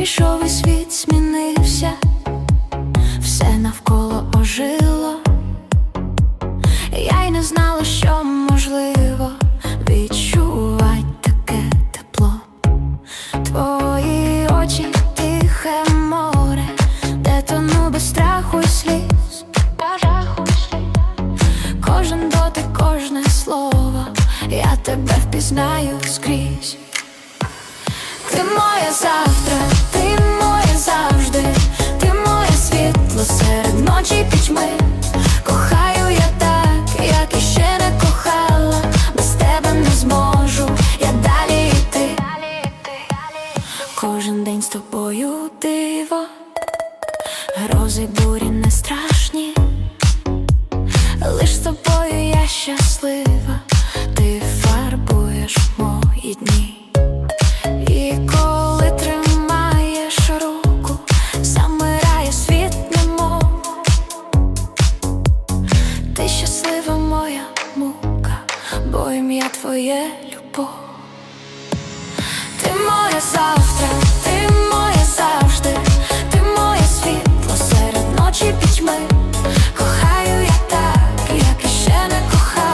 прийшов і світ змінився, все навколо ожило. Я й не знала, що можливо відчувать таке тепло. Твої очі тихе море, де тону без страху й сліз. Кожен дотик, кожне слово, я тебе впізнаю скрізь. Кожен день з тобою диво, грози бурі не страшні. Лиш з тобою я щаслива, ти фарбуєш мої дні. І коли тримаєш руку, замирає світ немов Ти щаслива моя мука, бо ім'я твоє любов. Ти моє завтра,